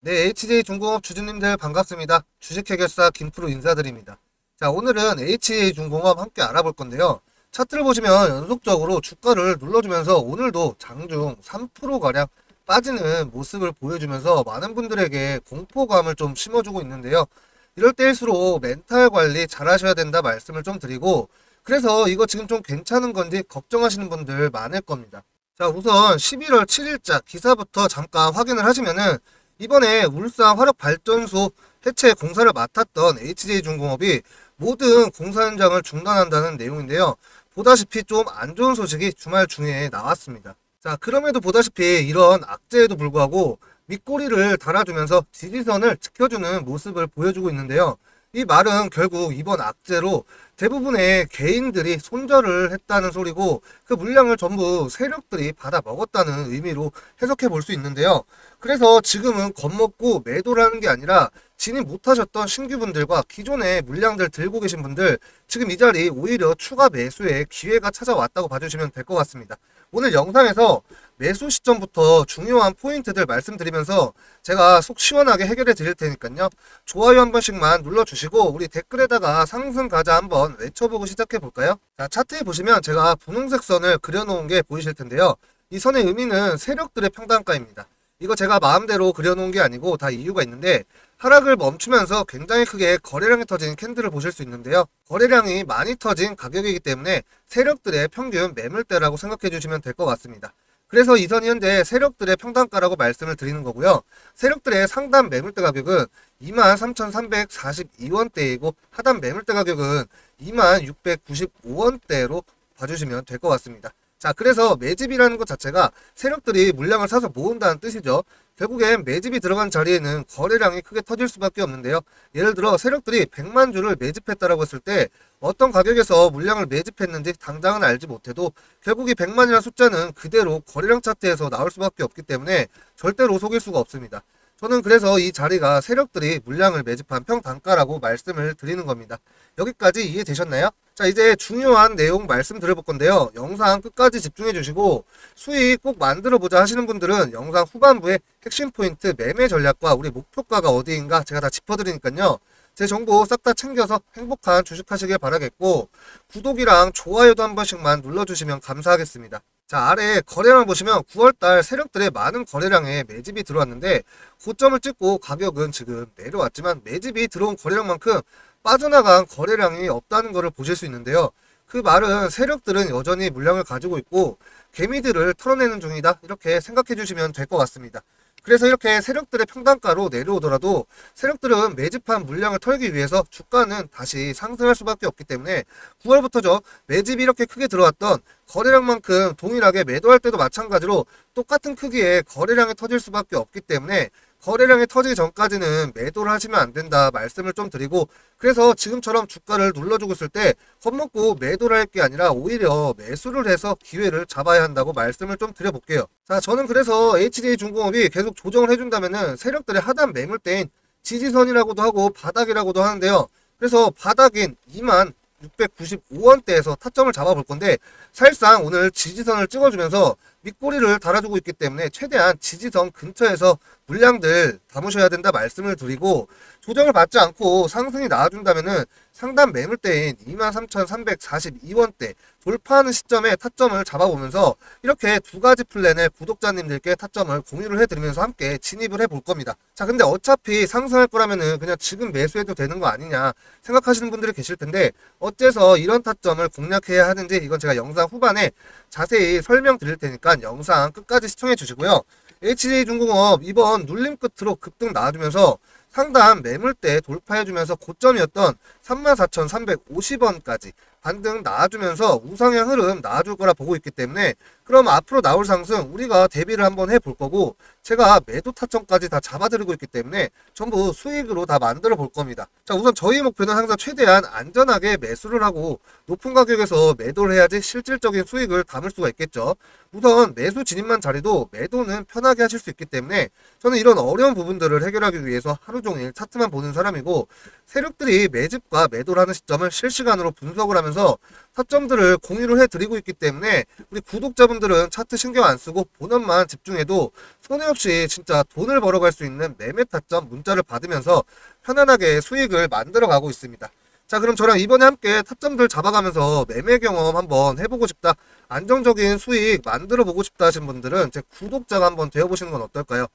네, HJ 중공업 주주님들 반갑습니다. 주식해결사 김프로 인사드립니다. 자, 오늘은 HJ 중공업 함께 알아볼 건데요. 차트를 보시면 연속적으로 주가를 눌러주면서 오늘도 장중 3%가량 빠지는 모습을 보여주면서 많은 분들에게 공포감을 좀 심어주고 있는데요. 이럴 때일수록 멘탈 관리 잘 하셔야 된다 말씀을 좀 드리고 그래서 이거 지금 좀 괜찮은 건지 걱정하시는 분들 많을 겁니다. 자, 우선 11월 7일자 기사부터 잠깐 확인을 하시면은 이번에 울산 화력발전소 해체 공사를 맡았던 HJ중공업이 모든 공사 현장을 중단한다는 내용인데요. 보다시피 좀 안 좋은 소식이 주말 중에 나왔습니다. 자, 그럼에도 보다시피 이런 악재에도 불구하고 밑꼬리를 달아주면서 지지선을 지켜주는 모습을 보여주고 있는데요. 이 말은 결국 이번 악재로 대부분의 개인들이 손절을 했다는 소리고 그 물량을 전부 세력들이 받아 먹었다는 의미로 해석해 볼 수 있는데요. 그래서 지금은 겁먹고 매도라는 게 아니라 진입 못하셨던 신규분들과 기존의 물량들 들고 계신 분들 지금 이 자리 오히려 추가 매수의 기회가 찾아왔다고 봐주시면 될 것 같습니다. 오늘 영상에서 매수 시점부터 중요한 포인트들 말씀드리면서 제가 속 시원하게 해결해 드릴 테니까요. 좋아요 한 번씩만 눌러주시고 우리 댓글에다가 상승 가자 한번 외쳐보고 시작해 볼까요? 자 차트에 보시면 제가 분홍색 선을 그려놓은 게 보이실 텐데요. 이 선의 의미는 세력들의 평단가입니다. 이거 제가 마음대로 그려놓은 게 아니고 다 이유가 있는데 하락을 멈추면서 굉장히 크게 거래량이 터진 캔들을 보실 수 있는데요. 거래량이 많이 터진 가격이기 때문에 세력들의 평균 매물대라고 생각해 주시면 될 것 같습니다. 그래서 이 선이 현재 세력들의 평단가라고 말씀을 드리는 거고요. 세력들의 상단 매물대 가격은 23,342원대이고 하단 매물대 가격은 26,995원대로 봐주시면 될 것 같습니다. 자, 그래서 매집이라는 것 자체가 세력들이 물량을 사서 모은다는 뜻이죠. 결국엔 매집이 들어간 자리에는 거래량이 크게 터질 수밖에 없는데요. 예를 들어 세력들이 100만 주를 매집했다라고 했을 때 어떤 가격에서 물량을 매집했는지 당장은 알지 못해도 결국 이 100만이라는 숫자는 그대로 거래량 차트에서 나올 수밖에 없기 때문에 절대로 속일 수가 없습니다. 저는 그래서 이 자리가 세력들이 물량을 매집한 평단가라고 말씀을 드리는 겁니다. 여기까지 이해되셨나요? 자, 이제 중요한 내용 말씀 드려 볼 건데요. 영상 끝까지 집중해 주시고 수익 꼭 만들어 보자 하시는 분들은 영상 후반부에 핵심 포인트 매매 전략과 우리 목표가가 어디인가 제가 다 짚어드리니까요. 제 정보 싹 다 챙겨서 행복한 주식 하시길 바라겠고 구독이랑 좋아요도 한 번씩만 눌러주시면 감사하겠습니다. 자 아래 거래량 보시면 9월달 세력들의 많은 거래량에 매집이 들어왔는데 고점을 찍고 가격은 지금 내려왔지만 매집이 들어온 거래량만큼 빠져나간 거래량이 없다는 것을 보실 수 있는데요. 그 말은 세력들은 여전히 물량을 가지고 있고 개미들을 털어내는 중이다 이렇게 생각해 주시면 될 것 같습니다. 그래서 이렇게 세력들의 평단가로 내려오더라도 세력들은 매집한 물량을 털기 위해서 주가는 다시 상승할 수밖에 없기 때문에 9월부터죠 매집이 이렇게 크게 들어왔던 거래량만큼 동일하게 매도할 때도 마찬가지로 똑같은 크기의 거래량이 터질 수밖에 없기 때문에 거래량이 터지기 전까지는 매도를 하시면 안 된다 말씀을 좀 드리고 그래서 지금처럼 주가를 눌러주고 있을 때 겁먹고 매도를 할 게 아니라 오히려 매수를 해서 기회를 잡아야 한다고 말씀을 좀 드려볼게요. 자 저는 그래서 HJ 중공업이 계속 조정을 해준다면은 세력들의 하단 매물대인 지지선이라고도 하고 바닥이라고도 하는데요. 그래서 바닥인 2만 695원대에서 타점을 잡아볼 건데 사실상 오늘 지지선을 찍어주면서 밑꼬리를 달아주고 있기 때문에 최대한 지지선 근처에서 물량들 담으셔야 된다 말씀을 드리고 조정을 받지 않고 상승이 나와준다면은 상단 매물대인 23,342원대 돌파하는 시점에 타점을 잡아보면서 이렇게 두 가지 플랜을 구독자님들께 타점을 공유를 해드리면서 함께 진입을 해볼 겁니다. 자, 근데 어차피 상승할 거라면은 그냥 지금 매수해도 되는 거 아니냐 생각하시는 분들이 계실 텐데 어째서 이런 타점을 공략해야 하는지 이건 제가 영상 후반에 자세히 설명드릴 테니까 영상 끝까지 시청해 주시고요. HJ중공업 이번 눌림 끝으로 급등 나와주면서 상단 매물대 돌파해주면서 고점이었던 34,350원까지 반등 나와주면서 우상향 흐름 나와줄 거라 보고 있기 때문에 그럼 앞으로 나올 상승 우리가 대비를 한번 해볼 거고 제가 매도 타점까지 다 잡아드리고 있기 때문에 전부 수익으로 다 만들어 볼 겁니다. 자 우선 저희 목표는 항상 최대한 안전하게 매수를 하고 높은 가격에서 매도를 해야지 실질적인 수익을 담을 수가 있겠죠. 우선 매수 진입만 잘해도 매도는 편하게 하실 수 있기 때문에 저는 이런 어려운 부분들을 해결하기 위해서 하루 종일 차트만 보는 사람이고 세력들이 매집과 목표가 매도를 하는 시점을 실시간으로 분석을 하면서 타점들을 공유를 해드리고 있기 때문에 우리 구독자분들은 차트 신경 안 쓰고 본업만 집중해도 손해 없이 진짜 돈을 벌어갈 수 있는 매매 타점 문자를 받으면서 편안하게 수익을 만들어 가고 있습니다. 자 그럼 저랑 이번에 함께 타점들 잡아가면서 매매 경험 한번 해보고 싶다 안정적인 수익 만들어 보고 싶다 하신 분들은 제 구독자가 한번 되어보시는 건 어떨까요?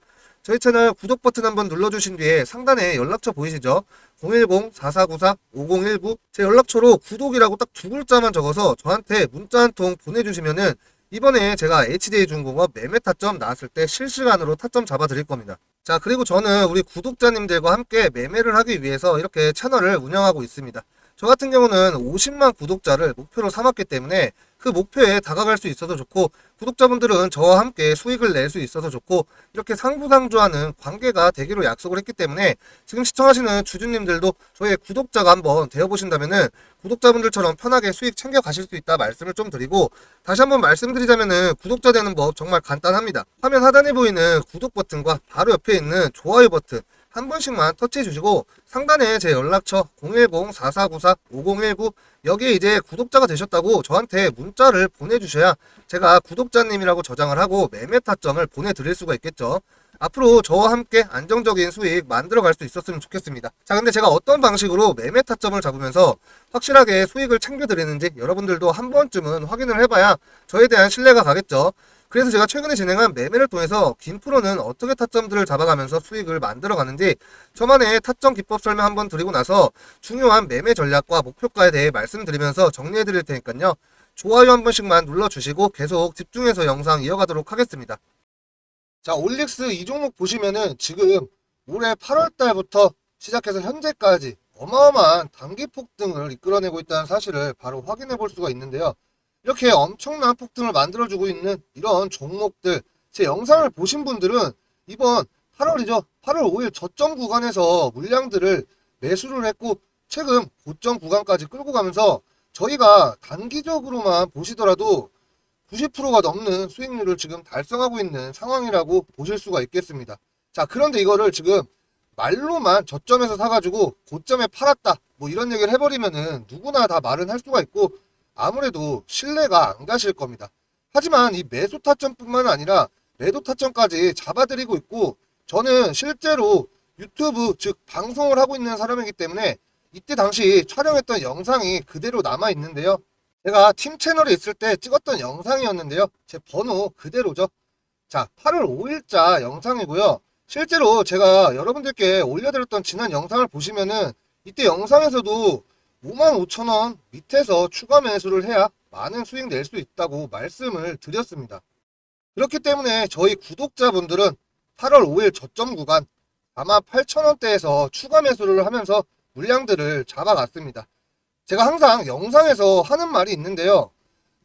저희 채널 구독 버튼 한번 눌러주신 뒤에 상단에 연락처 보이시죠? 010-4494-5019 제 연락처로 구독이라고 딱 두 글자만 적어서 저한테 문자 한 통 보내주시면은 이번에 제가 HDA 중공업 매매 타점 나왔을 때 실시간으로 타점 잡아 드릴 겁니다. 자 그리고 저는 우리 구독자님들과 함께 매매를 하기 위해서 이렇게 채널을 운영하고 있습니다. 저 같은 경우는 50만 구독자를 목표로 삼았기 때문에 그 목표에 다가갈 수 있어서 좋고 구독자분들은 저와 함께 수익을 낼 수 있어서 좋고 이렇게 상부상조하는 관계가 되기로 약속을 했기 때문에 지금 시청하시는 주주님들도 저의 구독자가 한번 되어보신다면은 구독자분들처럼 편하게 수익 챙겨 가실 수 있다 말씀을 좀 드리고 다시 한번 말씀드리자면은 구독자 되는 법 정말 간단합니다. 화면 하단에 보이는 구독 버튼과 바로 옆에 있는 좋아요 버튼 한 번씩만 터치해 주시고 상단에 제 연락처 010-4494-5019 여기에 이제 구독자가 되셨다고 저한테 문자를 보내주셔야 제가 구독자님이라고 저장을 하고 매매 타점을 보내드릴 수가 있겠죠. 앞으로 저와 함께 안정적인 수익 만들어 갈 수 있었으면 좋겠습니다. 자, 근데 제가 어떤 방식으로 매매 타점을 잡으면서 확실하게 수익을 챙겨드리는지 여러분들도 한 번쯤은 확인을 해봐야 저에 대한 신뢰가 가겠죠. 그래서 제가 최근에 진행한 매매를 통해서 김 프로는 어떻게 타점들을 잡아가면서 수익을 만들어 가는지 저만의 타점 기법 설명 한번 드리고 나서 중요한 매매 전략과 목표가에 대해 말씀드리면서 정리해 드릴 테니까요. 좋아요 한 번씩만 눌러주시고 계속 집중해서 영상 이어가도록 하겠습니다. 자, 올릭스 이 종목 보시면은 지금 올해 8월 달부터 시작해서 현재까지 어마어마한 단기 폭등을 이끌어내고 있다는 사실을 바로 확인해 볼 수가 있는데요. 이렇게 엄청난 폭등을 만들어주고 있는 이런 종목들 제 영상을 보신 분들은 이번 8월이죠. 8월 5일 저점 구간에서 물량들을 매수를 했고 최근 고점 구간까지 끌고 가면서 저희가 단기적으로만 보시더라도 90%가 넘는 수익률을 지금 달성하고 있는 상황이라고 보실 수가 있겠습니다. 자, 그런데 이거를 지금 말로만 저점에서 사가지고 고점에 팔았다. 뭐 이런 얘기를 해버리면은 누구나 다 말은 할 수가 있고 아무래도 신뢰가 안 가실 겁니다. 하지만 이 매수 타점뿐만 아니라 매도 타점까지 잡아드리고 있고 저는 실제로 유튜브 즉 방송을 하고 있는 사람이기 때문에 이때 당시 촬영했던 영상이 그대로 남아 있는데요. 제가 팀 채널에 있을 때 찍었던 영상이었는데요. 제 번호 그대로죠. 자, 8월 5일자 영상이고요. 실제로 제가 여러분들께 올려드렸던 지난 영상을 보시면은 이때 영상에서도 55,000원 밑에서 추가 매수를 해야 많은 수익 낼 수 있다고 말씀을 드렸습니다. 그렇기 때문에 저희 구독자분들은 8월 5일 저점 구간 48,000원대에서 추가 매수를 하면서 물량들을 잡아갔습니다. 제가 항상 영상에서 하는 말이 있는데요.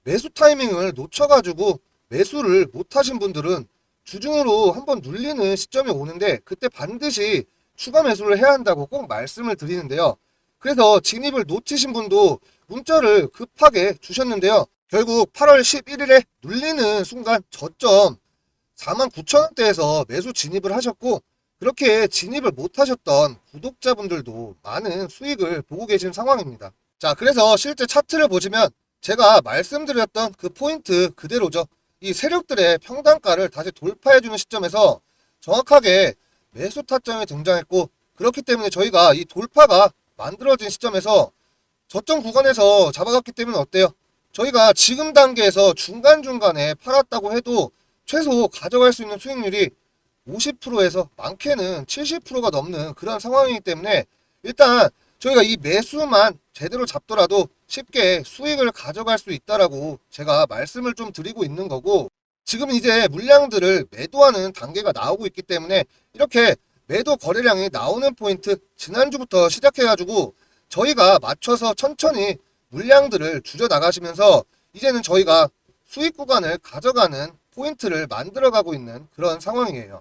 매수 타이밍을 놓쳐가지고 매수를 못하신 분들은 주중으로 한번 눌리는 시점이 오는데 그때 반드시 추가 매수를 해야 한다고 꼭 말씀을 드리는데요. 그래서 진입을 놓치신 분도 문자를 급하게 주셨는데요. 결국 8월 11일에 눌리는 순간 저점 49,000원대에서 매수 진입을 하셨고 그렇게 진입을 못하셨던 구독자분들도 많은 수익을 보고 계신 상황입니다. 자, 그래서 실제 차트를 보시면 제가 말씀드렸던 그 포인트 그대로죠. 이 세력들의 평단가를 다시 돌파해주는 시점에서 정확하게 매수 타점이 등장했고 그렇기 때문에 저희가 이 돌파가 만들어진 시점에서 저점 구간에서 잡아갔기 때문에 어때요? 저희가 지금 단계에서 중간중간에 팔았다고 해도 최소 가져갈 수 있는 수익률이 50%에서 많게는 70%가 넘는 그런 상황이기 때문에 일단 저희가 이 매수만 제대로 잡더라도 쉽게 수익을 가져갈 수 있다라고 제가 말씀을 좀 드리고 있는 거고 지금 이제 물량들을 매도하는 단계가 나오고 있기 때문에 이렇게 매도 거래량이 나오는 포인트 지난주부터 시작해가지고 저희가 맞춰서 천천히 물량들을 줄여 나가시면서 이제는 저희가 수익 구간을 가져가는 포인트를 만들어가고 있는 그런 상황이에요.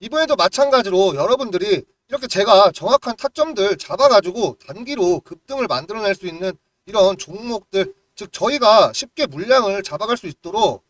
이번에도 마찬가지로 여러분들이 이렇게 제가 정확한 타점들 잡아가지고 단기로 급등을 만들어낼 수 있는 이런 종목들, 즉 저희가 쉽게 물량을 잡아갈 수 있도록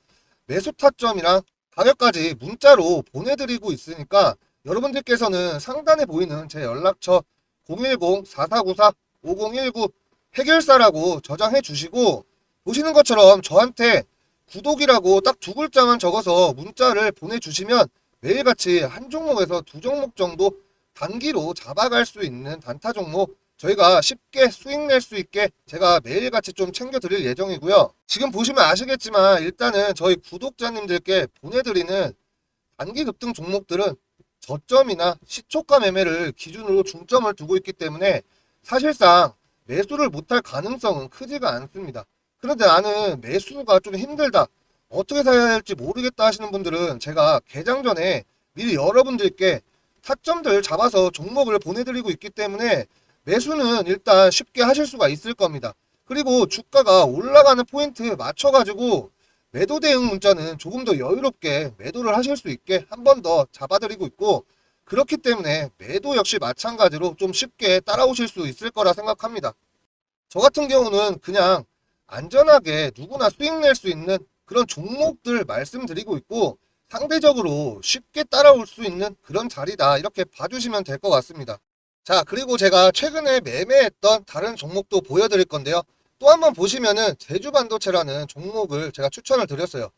매수 타점이랑 가격까지 문자로 보내드리고 있으니까 여러분들께서는 상단에 보이는 제 연락처 5019 해결사라고 저장해 주시고 보시는 것처럼 저한테 구독이라고 딱 두 글자만 적어서 문자를 보내주시면 매일같이 한 종목에서 두 종목 정도 단기로 잡아갈 수 있는 단타 종목 저희가 쉽게 수익 낼 수 있게 제가 매일같이 좀 챙겨드릴 예정이고요. 지금 보시면 아시겠지만 일단은 저희 구독자님들께 보내드리는 단기 급등 종목들은 저점이나 시초가 매매를 기준으로 중점을 두고 있기 때문에 사실상 매수를 못할 가능성은 크지가 않습니다. 그런데 나는 매수가 좀 힘들다. 어떻게 사야 할지 모르겠다 하시는 분들은 제가 개장 전에 미리 여러분들께 타점들 잡아서 종목을 보내드리고 있기 때문에 매수는 일단 쉽게 하실 수가 있을 겁니다. 그리고 주가가 올라가는 포인트 맞춰가지고 매도 대응 문자는 조금 더 여유롭게 매도를 하실 수 있게 한 번 더 잡아드리고 있고 그렇기 때문에 매도 역시 마찬가지로 좀 쉽게 따라오실 수 있을 거라 생각합니다. 저 같은 경우는 그냥 안전하게 누구나 수익 낼 수 있는 그런 종목들 말씀드리고 있고 상대적으로 쉽게 따라올 수 있는 그런 자리다 이렇게 봐주시면 될 것 같습니다. 자 그리고 제가 최근에 매매했던 다른 종목도 보여드릴 건데요. 또 한번 보시면은 제주 반도체라는 종목을 제가 추천을 드렸어요.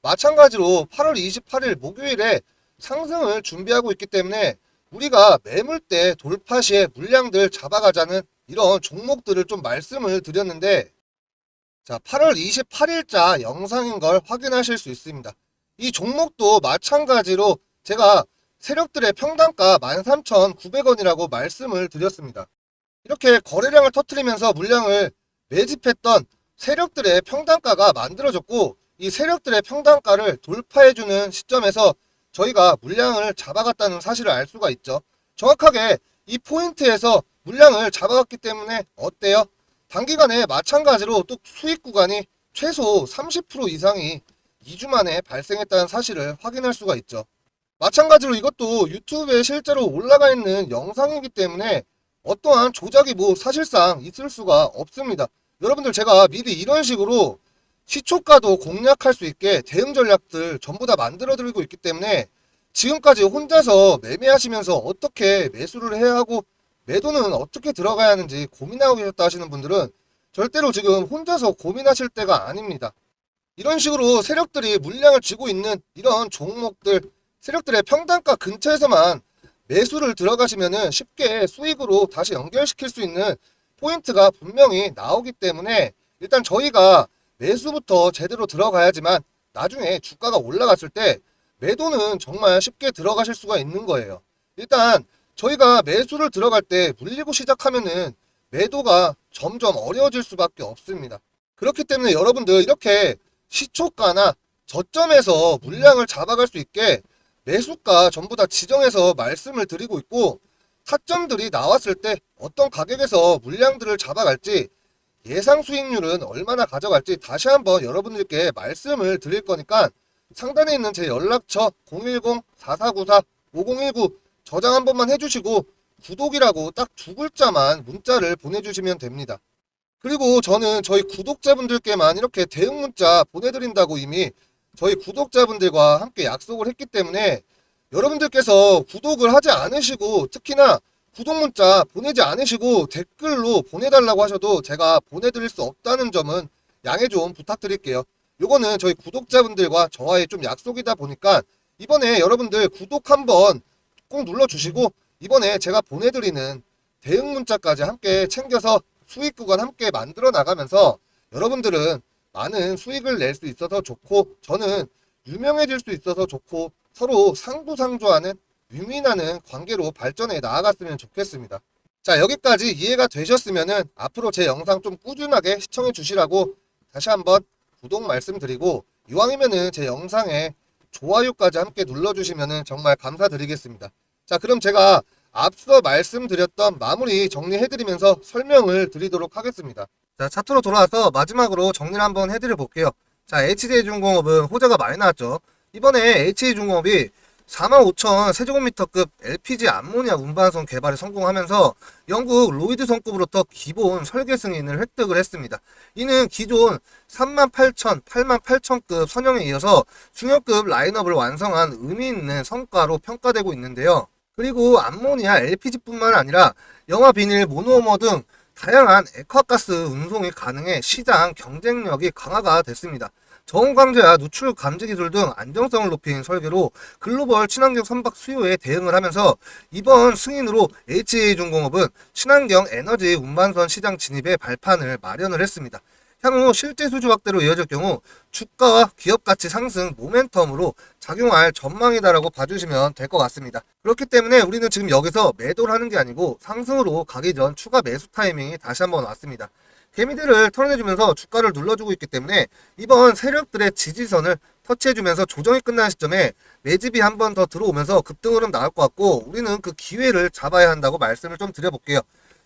마찬가지로 8월 28일 목요일에 상승을 준비하고 있기 때문에 우리가 매물대 돌파 시에 물량들 잡아가자는 이런 종목들을 좀 말씀을 드렸는데 자 8월 28일자 영상인 걸 확인하실 수 있습니다. 이 종목도 마찬가지로 제가 세력들의 평단가 13,900원이라고 말씀을 드렸습니다. 이렇게 거래량을 터트리면서 물량을 매집했던 세력들의 평단가가 만들어졌고 이 세력들의 평단가를 돌파해주는 시점에서 저희가 물량을 잡아갔다는 사실을 알 수가 있죠. 정확하게 이 포인트에서 물량을 잡아갔기 때문에 어때요? 단기간에 마찬가지로 또 수익 구간이 최소 30% 이상이 2주 만에 발생했다는 사실을 확인할 수가 있죠. 마찬가지로 이것도 유튜브에 실제로 올라가 있는 영상이기 때문에 어떠한 조작이 뭐 사실상 있을 수가 없습니다. 여러분들 제가 미리 이런 식으로 시초가도 공략할 수 있게 대응 전략들 전부 다 만들어 드리고 있기 때문에 지금까지 혼자서 매매하시면서 어떻게 매수를 해야 하고 매도는 어떻게 들어가야 하는지 고민하고 계셨다 하시는 분들은 절대로 지금 혼자서 고민하실 때가 아닙니다. 이런 식으로 세력들이 물량을 쥐고 있는 이런 종목들 세력들의 평단가 근처에서만 매수를 들어가시면은 쉽게 수익으로 다시 연결시킬 수 있는 포인트가 분명히 나오기 때문에 일단 저희가 매수부터 제대로 들어가야지만 나중에 주가가 올라갔을 때 매도는 정말 쉽게 들어가실 수가 있는 거예요. 일단 저희가 매수를 들어갈 때 물리고 시작하면은 매도가 점점 어려워질 수밖에 없습니다. 그렇기 때문에 여러분들 이렇게 시초가나 저점에서 물량을 잡아갈 수 있게 매수가 전부 다 지정해서 말씀을 드리고 있고 타점들이 나왔을 때 어떤 가격에서 물량들을 잡아갈지 예상 수익률은 얼마나 가져갈지 다시 한번 여러분들께 말씀을 드릴 거니까 상단에 있는 제 연락처 010-4494-5019 저장 한 번만 해주시고 구독이라고 딱 두 글자만 문자를 보내주시면 됩니다. 그리고 저는 저희 구독자분들께만 이렇게 대응 문자 보내드린다고 이미 저희 구독자분들과 함께 약속을 했기 때문에 여러분들께서 구독을 하지 않으시고 특히나 구독 문자 보내지 않으시고 댓글로 보내달라고 하셔도 제가 보내드릴 수 없다는 점은 양해 좀 부탁드릴게요. 요거는 저희 구독자분들과 저와의 좀 약속이다 보니까 이번에 여러분들 구독 한번 꼭 눌러주시고 이번에 제가 보내드리는 대응 문자까지 함께 챙겨서 수익 구간 함께 만들어 나가면서 여러분들은 많은 수익을 낼 수 있어서 좋고 저는 유명해질 수 있어서 좋고 서로 상부상조하는 윈윈하는 관계로 발전해 나아갔으면 좋겠습니다. 자 여기까지 이해가 되셨으면은 앞으로 제 영상 좀 꾸준하게 시청해 주시라고 다시 한번 구독 말씀드리고 이왕이면은 제 영상에 좋아요까지 함께 눌러주시면은 정말 감사드리겠습니다. 자 그럼 제가 앞서 말씀드렸던 마무리 정리해드리면서 설명을 드리도록 하겠습니다. 자 차트로 돌아와서 마지막으로 정리를 한번 해드려 볼게요. 자 HJ중공업은 호재가 많이 나왔죠. 이번에 HJ중공업이 45,000 세제곱미터급 LPG 암모니아 운반선 개발에 성공하면서 영국 로이드 성급으로부터 기본 설계 승인을 획득을 했습니다. 이는 기존 38,000, 88,000급 선형에 이어서 중형급 라인업을 완성한 의미 있는 성과로 평가되고 있는데요. 그리고 암모니아 LPG뿐만 아니라 영화 비닐 모노머 등 다양한 액화가스 운송이 가능해 시장 경쟁력이 강화가 됐습니다. 저온 강제와 누출 감지 기술 등 안정성을 높인 설계로 글로벌 친환경 선박 수요에 대응을 하면서 이번 승인으로 HA중공업은 친환경 에너지 운반선 시장 진입의 발판을 마련을 했습니다. 향후 실제 수주 확대로 이어질 경우 주가와 기업 가치 상승 모멘텀으로 작용할 전망이다라고 봐주시면 될 것 같습니다. 그렇기 때문에 우리는 지금 여기서 매도를 하는 게 아니고 상승으로 가기 전 추가 매수 타이밍이 다시 한번 왔습니다. 개미들을 털어내주면서 주가를 눌러주고 있기 때문에 이번 세력들의 지지선을 터치해주면서 조정이 끝나는 시점에 매집이 한 번 더 들어오면서 급등 흐름 나올 것 같고 우리는 그 기회를 잡아야 한다고 말씀을 좀 드려볼게요.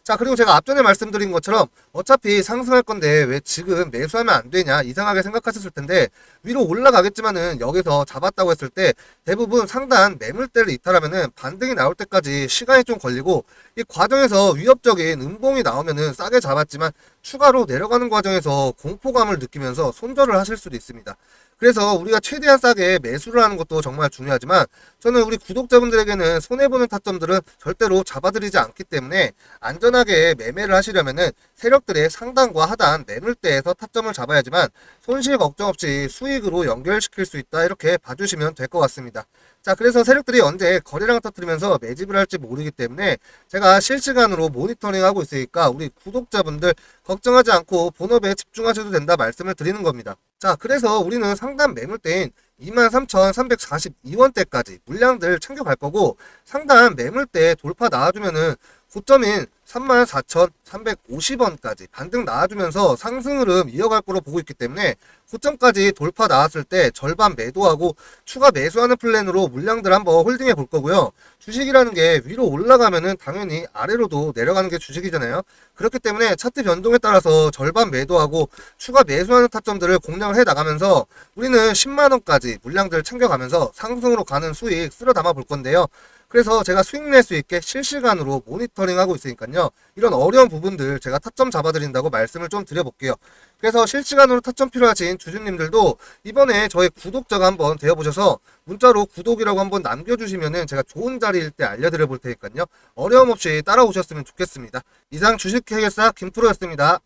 자 그리고 제가 앞전에 말씀드린 것처럼 어차피 상승할 건데 왜 지금 매수하면 안 되냐 이상하게 생각하셨을 텐데 위로 올라가겠지만은 여기서 잡았다고 했을 때 대부분 상단 매물대를 이탈하면은 반등이 나올 때까지 시간이 좀 걸리고 이 과정에서 위협적인 음봉이 나오면은 싸게 잡았지만 추가로 내려가는 과정에서 공포감을 느끼면서 손절을 하실 수도 있습니다. 그래서 우리가 최대한 싸게 매수를 하는 것도 정말 중요하지만 저는 우리 구독자분들에게는 손해보는 타점들은 절대로 잡아드리지 않기 때문에 안전하게 매매를 하시려면은 세력들의 상단과 하단 매물대에서 타점을 잡아야지만 손실 걱정 없이 수익으로 연결시킬 수 있다 이렇게 봐주시면 될 것 같습니다. 자 그래서 세력들이 언제 거래량을 터뜨리면서 매집을 할지 모르기 때문에 제가 실시간으로 모니터링하고 있으니까 우리 구독자분들 걱정하지 않고 본업에 집중하셔도 된다 말씀을 드리는 겁니다. 자 그래서 우리는 상단 매물대인 23,342원대까지 물량들 챙겨갈 거고 상단 매물대 돌파 나와주면은 고점인 34,350원까지 반등 나와주면서 상승 흐름 이어갈 거로 보고 있기 때문에 고점까지 돌파 나왔을 때 절반 매도하고 추가 매수하는 플랜으로 물량들 한번 홀딩해 볼 거고요. 주식이라는 게 위로 올라가면은 당연히 아래로도 내려가는 게 주식이잖아요. 그렇기 때문에 차트 변동에 따라서 절반 매도하고 추가 매수하는 타점들을 공략을 해 나가면서 우리는 10만 원까지 물량들 챙겨가면서 상승으로 가는 수익 쓸어 담아 볼 건데요. 그래서 제가 수익 낼 수 있게 실시간으로 모니터링 하고 있으니까요. 이런 어려운 부분들 제가 타점 잡아드린다고 말씀을 좀 드려볼게요. 그래서 실시간으로 타점 필요하신 주주님들도 이번에 저희 구독자가 한번 되어보셔서 문자로 구독이라고 한번 남겨주시면은 제가 좋은 자리일 때 알려드려 볼 테니까요. 어려움 없이 따라오셨으면 좋겠습니다. 이상 주식 해결사 김프로였습니다.